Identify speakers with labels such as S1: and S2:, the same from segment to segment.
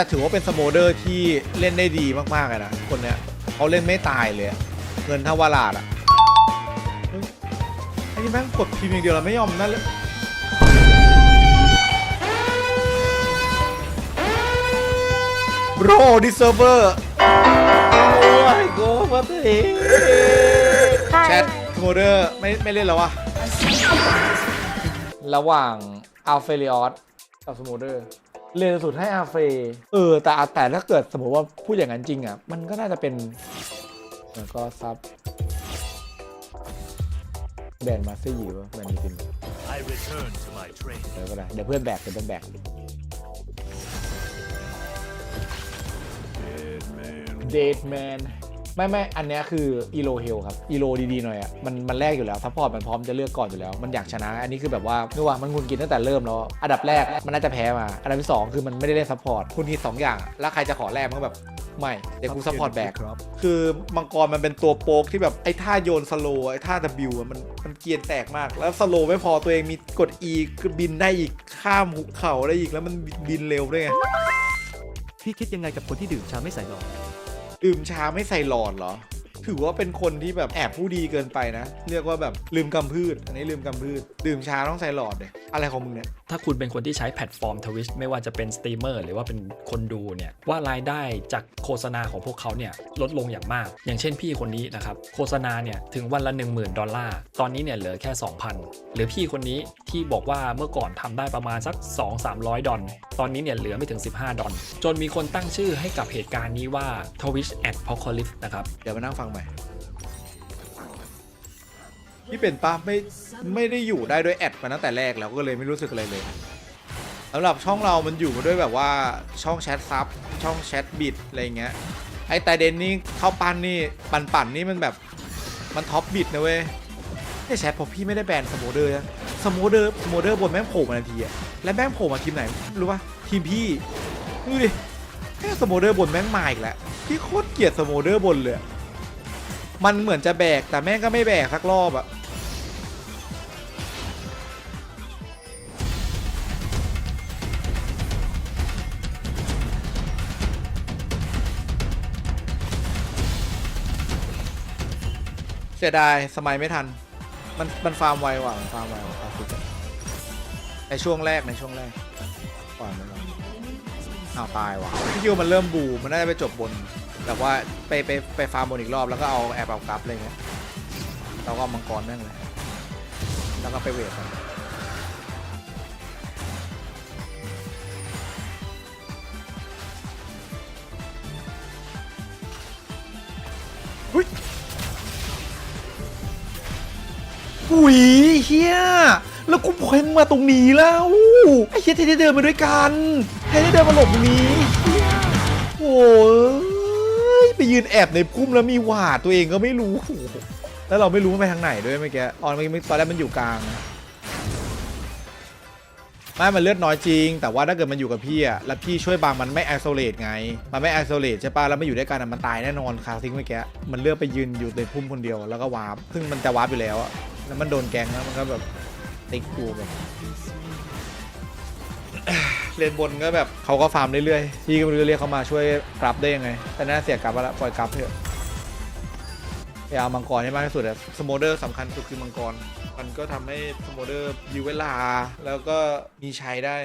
S1: แต่ถือว่าเป็นสโมเดอร์ที่เล่นได้ดีมากๆเลยนะ คนเนี้ยเขาเล่นไม่ตายเลยอะเงินเท่าวาลาดอะเฮ้ยไอ้นี่แม่งกดพิมพ์อย่างเดียวเราไม่ยอมนั่นเลยโรดิเซอร์เวอร์โอ้ยโกมาเตะแชทสโมเดอร์ไม่ไม่เล่นแล้ววะระหว่างอัลเฟริออสกับสโมเดอร์ เลนสุดให้อาเฟเออแต่แต่ถ้าเกิดสมมติว่าพูดอย่างนั้นจริงอะ มันก็น่าจะเป็นแล้วก็ซับแบนมาสเตอร์ยีวะแบนมีเป็น
S2: I return to my train.
S1: เดี๋ยวก็ได้เดี๋ยวเพื่อนแบกเดี๋ยวเพื่อนแบกเดดแมน ไม่ไม่อันเนี้ยคืออีโลเฮลครับอีโลดีๆหน่อยอะมันมันแรกอยู่แล้วซัพพอร์ตมันพร้อมจะเลือกก่อนอยู่แล้ว มันอยากชนะ อันนี้คือแบบว่าไม่ว่ามันงุนกินตั้งแต่เริ่มแล้ว อันดับแรกมันน่าจะแพ้มา อันดับที่สองคือมันไม่ได้เล่นซัพพอร์ตคุณทีสองอย่าง แล้วใครจะขอแรกมันก็แบบไม่เดี๋ยวกูซัพพอร์ตแบก
S3: ครับ
S1: คือมังกรมันเป็นตัวโป๊กที่แบบไอ้ท่าโยนสโลว์ไอ้ท่า W อะมันมันเกรียนแตกมาก แล้วสโลว์ไม่พอตัวเองมีกด E คือบินได้อีกข้ามหุบเขาได้อีกแล้วมันบินเร็วด้วยไง
S3: พี่คิดยังไงกับคนที่ดื่มชาไม่ใส่หลอด
S1: ดื่มชาไม่ใส่หลอดเหรอ ถือว่าเป็นคนที่แบบแอบผู้ดีเกินไปนะ เรียกว่าแบบลืมกำพืช อันนี้ลืมกำพืช ดื่มชาต้องใส่หลอดเลยอะไรของมึงเนี่ย
S4: ถ้าคุณเป็นคนที่ใช้แพลตฟอร์มทวิชไม่ว่าจะเป็นสตรีมเมอร์หรือว่าเป็นคนดูเนี่ย ว่ารายได้จากโฆษณาของพวกเขาเนี่ยลดลงอย่างมาก อย่างเช่นพี่คนนี้นะครับ โฆษณาเนี่ยถึงวันละ 10,000 ดอลลาร์ ตอนนี้เนี่ยเหลือแค่ 2,000 หรือพี่คนนี้ที่บอกว่าเมื่อก่อนทำได้ประมาณสัก 2-300 ดอล ตอนนี้เนี่ยเหลือไม่ถึง 15 ดอลจนมีคนตั้งชื่อให้กับเหตุการณ์นี้ว่า Twitch Apocalypse นะครับ
S1: เดี๋ยวมานั่งฟังใหม่พี่เป็นป้าไม่ไม่ได้อยู่ได้ด้วยแอดมาตั้งแต่แรกแล้วก็เลยไม่รู้สึกอะไรเลยสำหรับช่องเรามันอยู่มาด้วยแบบว่าช่องแชทซับช่องแชทบิดอะไรเงี้ยไอ้แต่เดนนี่เข้าปั้นนี่ปั่นปันๆนี่มันแบบมันท็อปบิดนะเว้ยไอ้แชทพอพี่ไม่ได้แบนสโมเดอร์สโมเดอร์สโมเดอร์บนแม่งโผล่มาทันทีอะ และแม่งโผล่มาทีมไหนรู้ป่ะทีมพี่ดูดิแม่งสโมเดอร์บนแม่งมาอีกแล้วพี่โคตรเกลียดสโมเดอร์บนเลยมันเหมือนจะแบกแต่แม่งก็ไม่แบกสักรอบอะเสียดายสมัยไม่ทัน มันมันฟาร์มไวกว่าฟาร์มไวกว่าฟาร์มฟิกอะ ในช่วงแรกในช่วงแรกปล่อยมันก่อนอ้าวตายว่ะพี่คิวมันเริ่มบูมันน่าจะไปจบบนแบบว่าไปไปไปฟาร์มบนอีกรอบแล้วก็เอาแอบเอากลับอะไรเงี้ยเราก็เอามังกรแม่งเลยแล้วก็ไปเวทกันหุ้ยอุ้ยเฮีย แล้วกูเพ่งมาตรงนี้แล้ว ไอ้เฮียที่ได้เดินมาด้วยกันให้ได้เดินมาหลบตรงนี้ โอ้ยไปยืนแอบในพุ่มแล้วมีหวาดตัวเองก็ไม่รู้โอ้โหแล้วเราไม่รู้มันไปทางไหนด้วยเมื่อกี้ออนเมื่อกี้ตอนแรกมันอยู่กลางไม่มันเลือดน้อยจริง แต่ว่าถ้าเกิดมันอยู่กับพี่อะแล้วพี่ช่วยบางมันไม่ไอโซเลตไง มันไม่ไอโซเลตใช่ปะแล้วมันอยู่ด้วยกันอะมันตายแน่นอนคาทิ้งเมื่อกี้ มันเลือกไปยืนอยู่ในพุ่มคนเดียวแล้วก็วาร์ป ซึ่งมันจะวาร์ปอยู่แล้วแล้วมันโดนแกงแล้วมันก็แบบ ติ๊กกูแบบเลนบนก็แบบเขาก็ฟาร์มเรื่อยๆพี่ก็ไม่รู้จะเรียกเขามาช่วยกรับได้ยังไง แต่น่าเสียกลับไปละปล่อยกลับเถอะพยายามมังกรให้มากที่สุดอะสโมเดอร์สำคัญสุดคือมังกร มันก็ทำให้สโมเดอร์ยื้อเวลา แล้วก็มีใช้ได้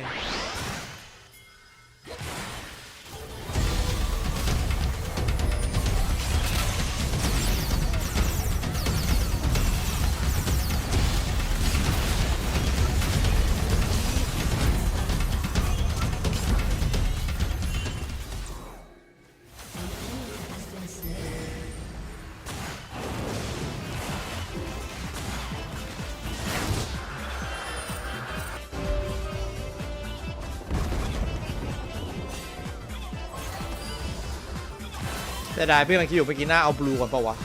S1: แต่ได้พี่กำลังคิดอยู่เมื่อกี้หน้าเอาบลูก่อนเปล่าวะ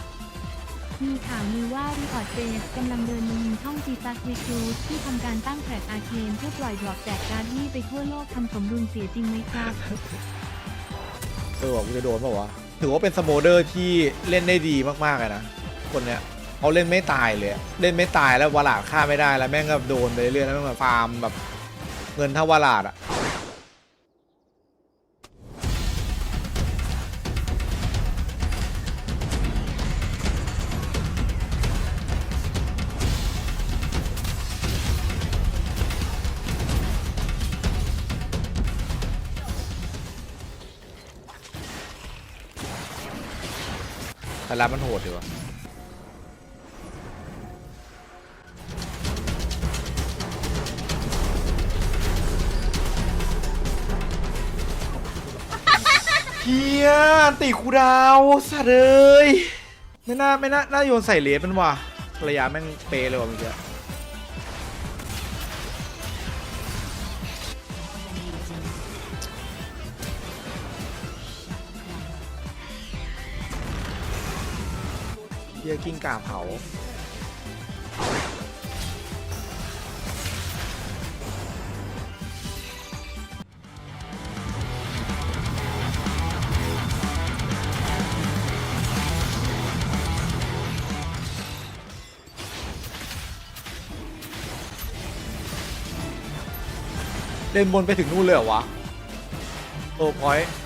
S5: มีข่าวลือว่ารีออดเฟสกำลังเดินมายิงช่องจีซัสวิคูสที่ทำการตั้งแทร็กอาเคนเพื่อปล่อยดรอปแจกการ์ดนี่ไปทั่วโลกทำสมดุลเสียจริงไหมครับ
S1: เออว่ากูจะโดนเปล่าวะ ถือว่าเป็นสโมเดอร์ที่เล่นได้ดีมากๆเลยนะ คนเนี้ยเขาเล่นไม่ตายเลยอะเล่นไม่ตายแล้ววาลาดฆ่าไม่ได้แล้วแม่งก็โดนไปเรื่อยๆแล้วแม่งแบบฟาร์มแบบเงินเท่าวาลาดอะ แต่ร้านมันโหดดีวะเฮียติคูดาวสัตว์เลยไม่น่าไม่น่าน่าโยนใส่เลสมันว่ะระยะแม่งเปเลยว่ะเมื่อกี้ ยกิ้งก่าเผาเดินบนไปถึงนู่นเลยเหรอวะโอ้พอยต์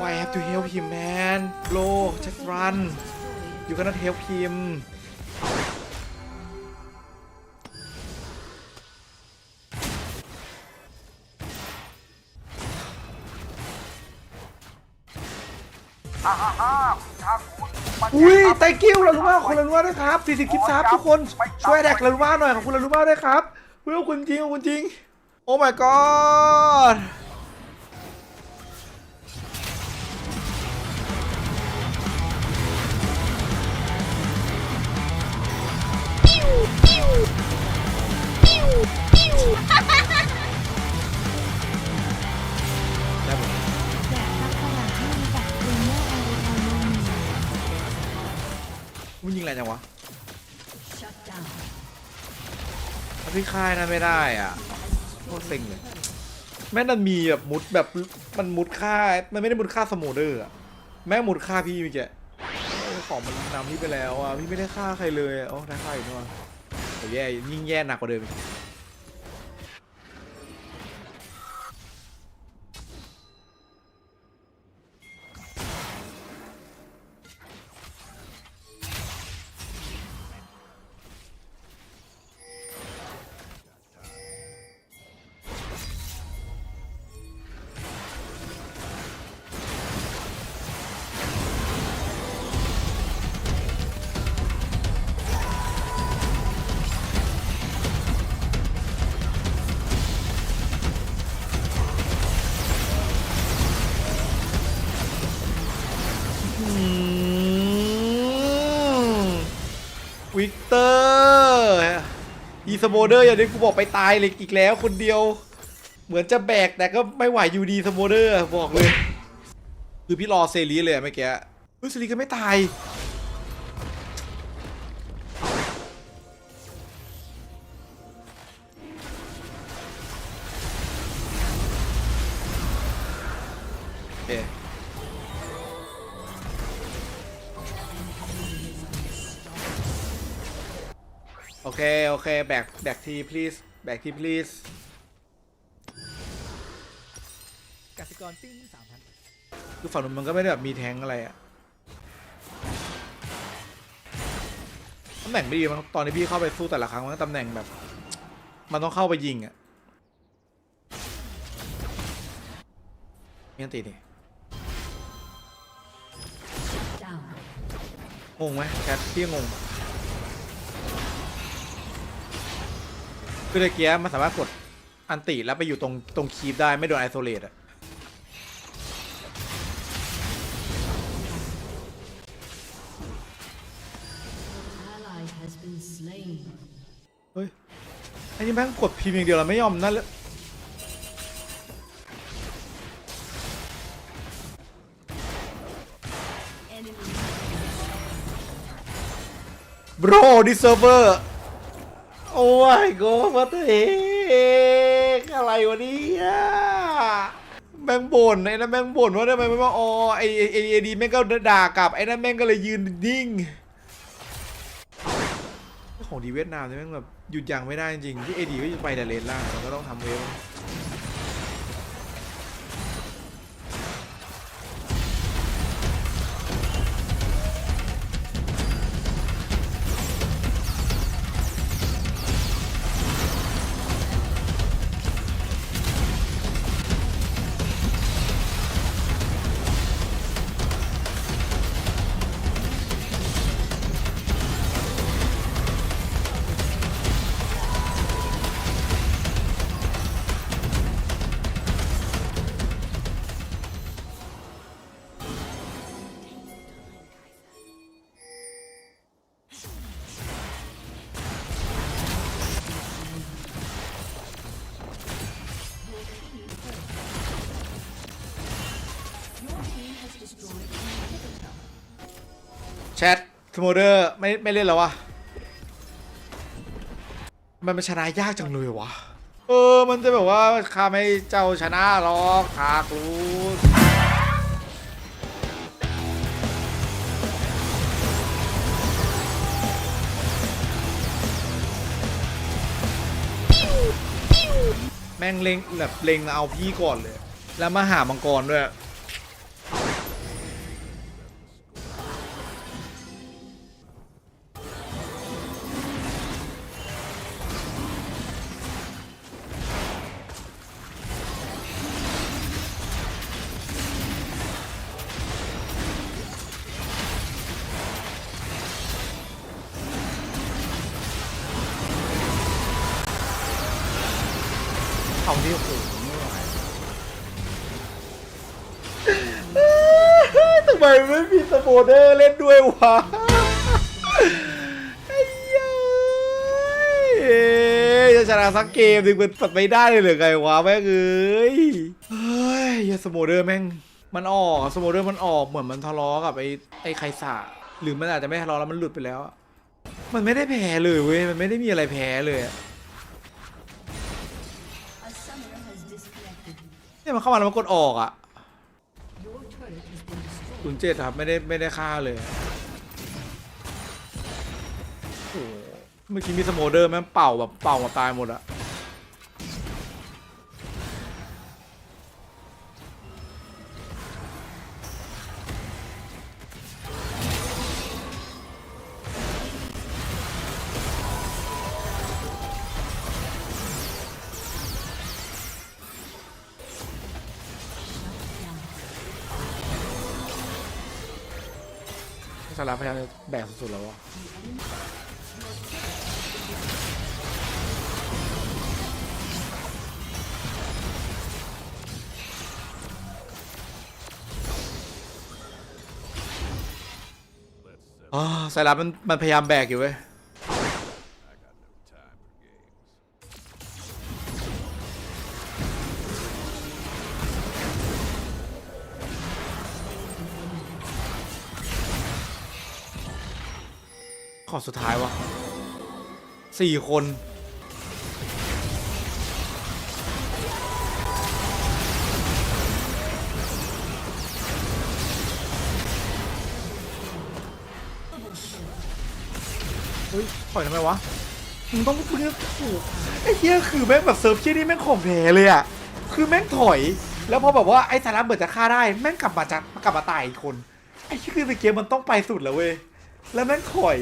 S1: ว I have to help him man bro just run you cannot help him อุ้ยไตกิ้วลาลูมาคนลาลูมาด้วยครับ40คลิปซับทุกคนช่วยแดกลาลูมาหน่อยขอบคุณลาลูมาด้วยครับเฮ้ยขอบคุณจริงขอบคุณจริง โอ้ my god ได้หมด
S5: แจกทักตลาดให้รู้จักเทรนเนอร์ไอโอออนโลน
S1: มันยิงอะไรจังวะถ้าพี่ค่ายนะไม่ได้อะโคตร เซ็งเลย แม่งมันมีแบบมุดแบบมันมุดค่ามันไม่ได้มุดค่าสมูเดอร์อะแม่งมุดค่าพี่เมื่อกี้ของมันนำพี่ไปแล้วอะพี่ไม่ได้ฆ่าใครเลยอะโอ้ได้ฆ่าอยู่นี่วะโอ้แย่ยิ่งแย่หนักกว่าเดิมอีก อีสโมเดอร์อย่างนี้กูบอกไปตายเลยอีกแล้วคนเดียว เหมือนจะแบกแต่ก็ไม่ไหวอยู่ดีสโมเดอร์บอกเลย คือพี่รอเซรีเลยเมื่อกี้เฮ้ยเซรีก็ไม่ตาย เคโอเคแบกแบกที please แบกที please
S3: กสิกรปิ้งสามพัน
S1: คือฝั่งนู้นมันก็ไม่ได้แบบมีแทงอะไรอะตำแหน่งไม่ดีมั้งตอนที่พี่เข้าไปสู้แต่ละครั้งมันก็ตำแหน่งแบบ มันต้องเข้าไปยิงอะมีอันตีดิงงไหมแคทพี่งง คือตะเกียมันสามารถกดอันติแล้วไปอยู่ตรงตรงคีบได้ไม่โดนไอโซเลตอะเฮ้ยไอ้นี่แม่งกดพิมพ์อย่างเดียวเราไม่ยอมนั่นเลยบรดิเซอร์เวอร์ อ้ยโกมาเตกอะไรวะเนี่ยแม่งบ่นไอ้นั่นแม่งบ่นว่าทำไมไม่มาออไอ้ไอ้ไอ้ดีแม่งก็ด่ากลับไอ้นั่นแม่งก็เลยยืนนิ่งของดีเวียดนามเนี่ยแม่งแบบหยุดยั้งไม่ได้จริงที่เอดีก็จะไปแต่เลนล่างมันก็ต้องทำเวฟ สโมเดอร์ไม่ไม่เล่นแล้ววะมันมันชนะยากจังเลยวะเออ มันจะแบบว่าข้าไม่เจ้าชนะหรอกคากูแม่งเล็งแบบเล็งเอาพี่ก่อนเลย แล้วมาหามังกรด้วย เขาที่โอ้โหไม่ไหวทำไมไม่มีสโปเดอร์เล่นด้วยวะไอ้เหี้ยเอ้ยจะชนะสักเกมถึงมันปัดไม่ได้เลยเหรือไงวะแม่งเอ้ยเฮ้ยเหี้ยสโปเดอร์แม่งมันออกสโปเดอร์มันออกเหมือนมันทะเลาะกับไอ้ไอ้ไคสาหรือมันอาจจะไม่ทะเลาะแล้วมันหลุดไปแล้ว มันไม่ได้แพ้เลยเว้ยมันไม่ได้มีอะไรแพ้เลยอะ เนี่ยมันเข้ามาแล้วมันกดออกอะ
S6: Your turret has been destroyed.
S1: ศูนย์เจ็ดครับไม่ได้ไม่ได้ฆ่าเลยโอ้โหเมื่อกี้มีสโมเดอร์แม่งเป่าแบบเป่ามาตายหมดอะสาระ อ๋อสายลับมันมันพยายามแบกอยู่เว้ยขอสุดท้ายวะสี่คน ถอยทำไมวะมึงต้องมึงโอ้โหไอ้เหี้ยคือแม่งแบบเซิร์ฟเชี่ยนี่แม่งของแท้เลยอะคือแม่งถอย แล้วพอแบบว่าไอ้สาระเบิดจะฆ่าได้แม่งกลับมาจะกลับมาตายอีกคนไอ้เหี้ยคือในเกมมันต้องไปสุดแล้วเว้ยแล้วแม่งถอย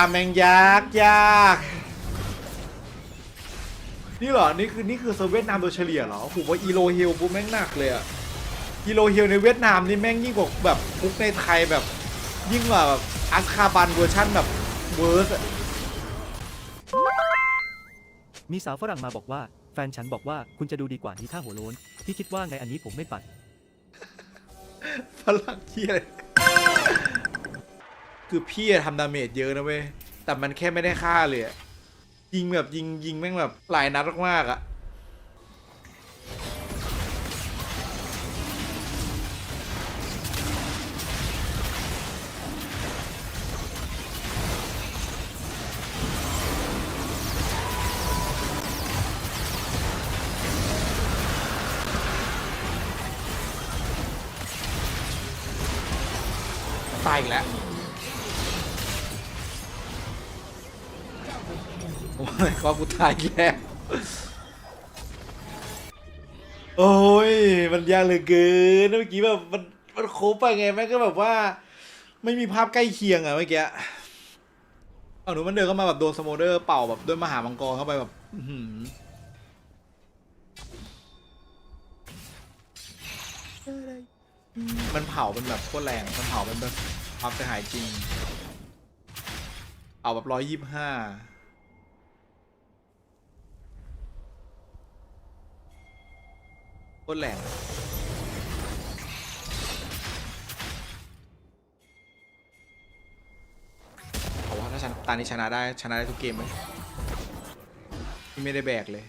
S1: าแมงยากยาก นี่เหรอ นี่คือนี่คือเซอร์ฟเวียดนามโดยเฉลี่ยเหรอผมว่าอีโลฮิลปุ๊บแม่งหนักเลยอะอีโลฮิลในเวียดนามนี่แม่งยิ่งกว่าแบบปุ๊กในไทยแบบ ยิ่งกว่าแบบอัสคาบันเวอร์ชั่นแบบเวิร์สอะ
S3: มีสาวฝรั่งมาบอกว่า แฟนฉันบอกว่าคุณจะดูดีกว่านี้ถ้าหัวโล้นพี่คิดว่าไงอันนี้ผมไม่ปัด
S1: ฝรั่งเที่ยอะไร คือพี่ทำดาเมจเยอะนะเว้ย แต่มันแค่ไม่ได้ฆ่าเลยอะยิงแบบยิงยิงแม่งแบบหลายนัดมากๆอะตายอีกแล้ว ก็กูตายอีกแล้วโอ้ย มันยากเหลือเกินเมื่อกี้แบบมันมันโคบไปไงแม่ก็แบบว่า ไม่มีภาพใกล้เคียงอะเมื่อกี้เอาหนูมันเดินเข้ามาแบบโดนสโมเดอร์เป่าแบบด้วยมหามังกรเข้าไปแบบหือมันเผาเป็นแบบโคตรแรง มันเผาเป็นแบบความเสียหายจริง เอาแบบร้อยยี่ห้า ตรแรงเอาว่าถ้าชนะตานี้ชนะได้ชนะได้ทุกเกมเลยที่ไม่ได้แบกเลย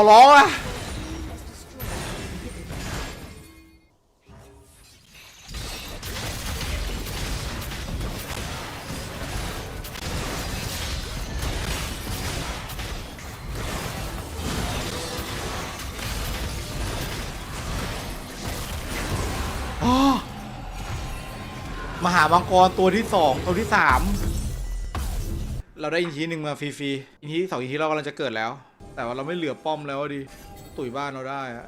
S1: อร้องอะอ้อมหามังกรตัวที่สองตัวที่สามเราได้อินทีหนึ่งมาฟรีๆอินทีสองอินทีเรากำลังจะเกิดแล้ว แต่ว่าเราไม่เหลือป้อมแล้วอะดิตุ๋ยบ้านเราได้อะ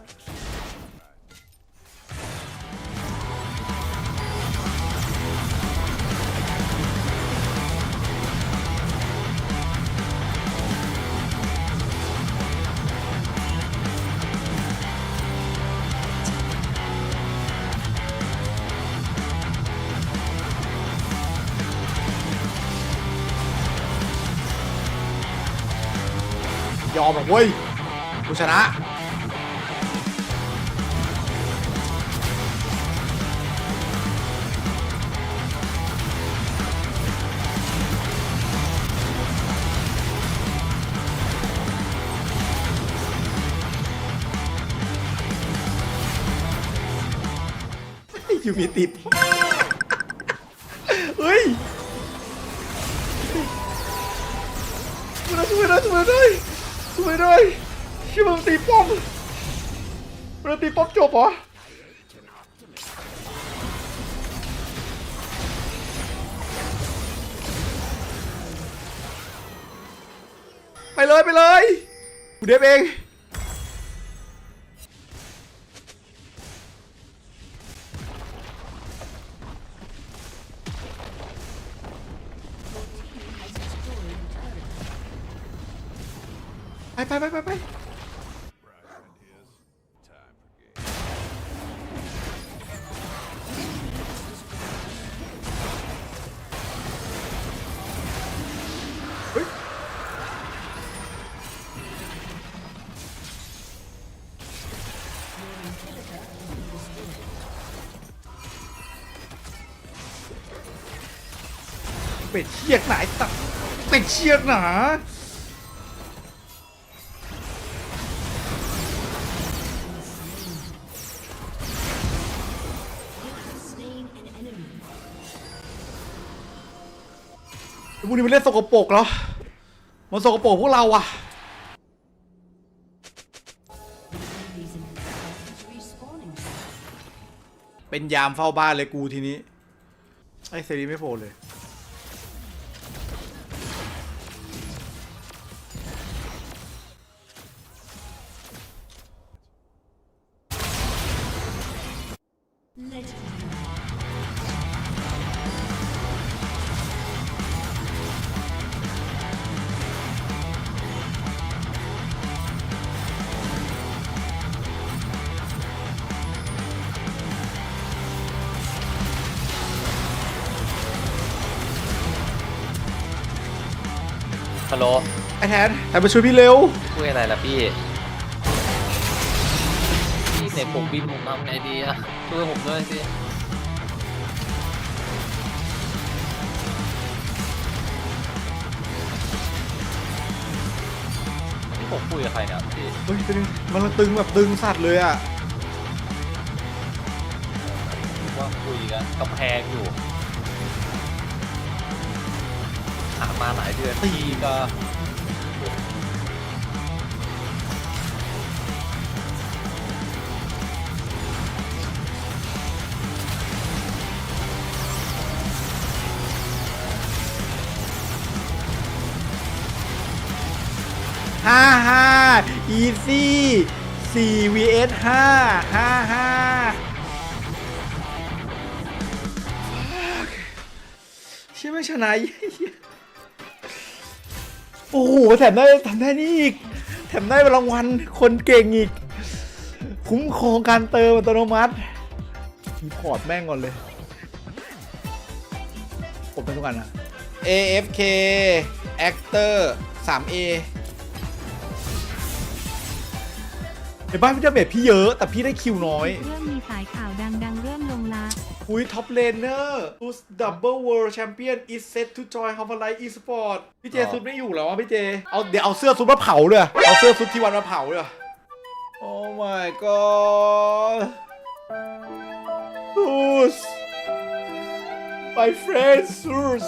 S1: ยอมแบบเว้ยกูชนะ อยู่มีติด ตีป้อมมันตีป้อมจบเหรอไปเลยไปเลยกูเดฟเองไปไปไปไปไป เป็ดเชียกหนาไอ้ตัดเป็ดเชียกหนาพวกนี้มันเล่นสกปรกเหรอ มันสกปรกพวกเราอะเป็นยามเฝ้าบ้านเลยกูทีนี้ ไอ้เซรีไม่โผล่เลย
S7: โหล
S1: ไอ้แทนแทนมาช่วยพี่เร็ว
S7: พูดอะไรล่ะพี่พี่เน็ตผมบินผมทำไงดีอะช่วยผมด้วยสินี่ผมคุยกับใครเนี่ยพี่
S1: เฮ้ยเป็นมันตึงแบบตึงสัตว์เลยอะ
S7: ผมว่าคุยกันกำแพงอยู่ มาหลายเดือนพี่ก็
S1: ห้าห้า easy สี่ vs ห้าห้าห้าเชื่อไม่ชนะเหี้ย โอ้โหแถมได้ทำได้นี่อีกแถมได้รางวัลคนเก่งอีก คุ้มครองการเติมอัตโนมัติมีพอร์ตแม่งก่อนเลยผมเป็นทุกอันนะ AFK Actor 3A ในบ้านพี่ดาเมจพี่เยอะ แต่พี่ได้คิวน้อย
S5: เริ่มมีสายข่าวดังๆ เริ่ม ลงละ
S1: อุ้ยท็อปเลนเนอร์ who's double world champion is set to join h a v a l i e-sport พี่เจซุดไม่อยู่แล้ววะพี่เจ เอาเดี๋ยวเอาเสื้อซุดมาเผาเลยเอาเสื้อซุดที่วันมาเผาเลย Oh my god who's my friend Sus